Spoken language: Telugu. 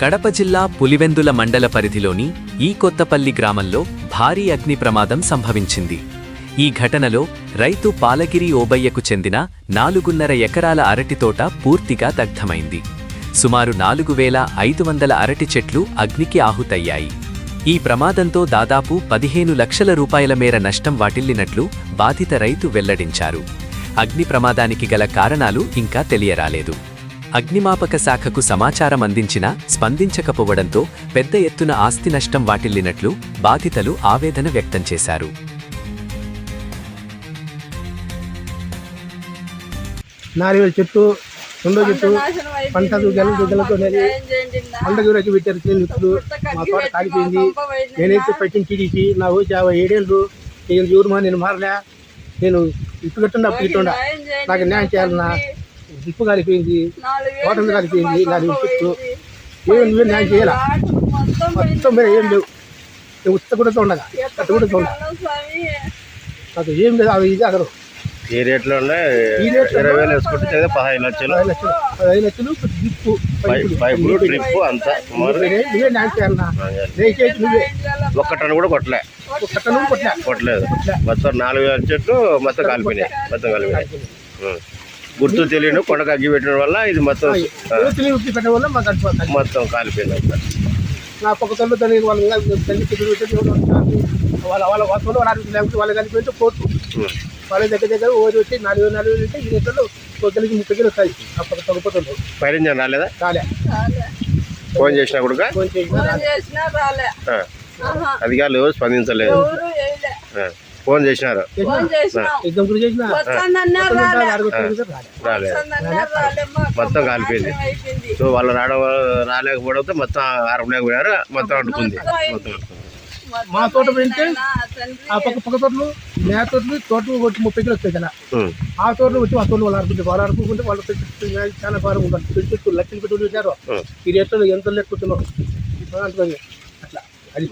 కడప జిల్లా పులివెందుల మండల పరిధిలోని ఈ కొత్తపల్లి గ్రామంలో భారీ అగ్ని ప్రమాదం సంభవించింది. ఈ ఘటనలో రైతు పాలగిరి ఓబయ్యకు చెందిన నాలుగున్నర ఎకరాల అరటి తోట పూర్తిగా దగ్ధమైంది. సుమారు నాలుగు వేల ఐదు వందల అరటి చెట్లు అగ్నికి ఆహుతయ్యాయి. ఈ ప్రమాదంతో దాదాపు పదిహేను లక్షల రూపాయల మేర నష్టం వాటిల్లినట్లు బాధిత రైతు వెల్లడించారు. అగ్ని ప్రమాదానికి గల కారణాలు ఇంకా తెలియరాలేదు. అగ్నిమాపక శాఖకు సమాచారం అందించినా స్పందించకపోవడంతో పెద్ద ఎత్తున ఆస్తి నష్టం వాటిల్లినట్లు బాధితులు ఆవేదన వ్యక్తం చేశారు. చెట్టు రెండో చెట్టు పంట గెల గెలతో పంట గురించి పెట్టారు చెట్లు మా తోట కాలిపోయింది. నేనైతే నా వచ్చి యాభై ఏడేళ్ళు నేను ఎవరు మా నేను మారలే. నేను ఇప్పు కట్టుండ అప్పు ఇట్టుండ నాకు న్యాయం చేయాలన్నా. ఇప్పు కాలిపోయింది మీద కాలిపోయింది నాలుగు చెట్టు. ఏం నువ్వే న్యాయం చేయాల? మొత్తం మీద ఏం లేవు. నేను ఉత్త కూడా ఉండగా అట్ట కూడా చూడ నాకు ఏం లేదు అవి ఇది అగరు ఈ రేట్లో ఇరవై వేలు వేసుకుంటే పదహైదు లక్షలు. పది లక్షలు పదహైదు లక్షలు దిప్పు పై- పైపులు డ్రిప్ అంతా. నువ్వే న్యాయం చేయాలన్నా. దయచేసి నువ్వే. ఒక్క టన్ కూడా కొట్టలే. ఒక కట్టను కొట్టలే. కొట్టలేదు. మొత్తం నాలుగు వేల చెట్లు మొత్తం కాలిపోయినాయి. మొత్తం కాలిపోయినాయి. గుర్తు తెలియని కొండకు అగ్గి పెట్టడం వల్ల ఇది మొత్తం ఉత్తి పెట్టడం వల్ల మొత్తం కాలిపోయింది అంతా. నా పక్క తల్లు తల్లి వాళ్ళ తల్లి? వాళ్ళ వాళ్ళ వాస్తవంలో వాళ్ళ లేకపోతే వాళ్ళ కలిపి కోర్టు. వాళ్ళ దగ్గర దగ్గర ఓడి వచ్చి నాలుగు వేలు నాలుగు అంటే ఈ రేట్లలో ఒక కలిగి ముప్పై వేలు వస్తాయి. ఆ పక్క తగ్గిపోతుంది పైరింజన్ రాలేదా? రాలే. ఫోన్ చేసినా కూడా? ఫోన్ చేసినా రాలే. అధికారులు స్పందించలేదు. ఫోన్ చేసినారు. రాలేదు మొత్తం కాలిపోయింది. సో వాళ్ళు రావడం రాలేకపోవడంతో మొత్తం అరపలేకపోయారు మొత్తం అంటుకుంది. మొత్తం అంటుకుంది. మా తోట పెంటే తండ్రి ఆ పక్క పక్క తోటలు మే తోటలు తోటలు వచ్చి ముప్పై కిలో వస్తాయి కదా. ఆ తోటలు వచ్చి ఆ తోటలు వాళ్ళు ఆడుకుంటే వాళ్ళు ఆడుకుంటే వాళ్ళు చాలా భారం ఉంటారు పెట్టి లక్షలు పెట్టి పెట్టారు ఉం. ఈ రేట్లో ఎంత లెక్కుతున్నారు అట్లా. అది.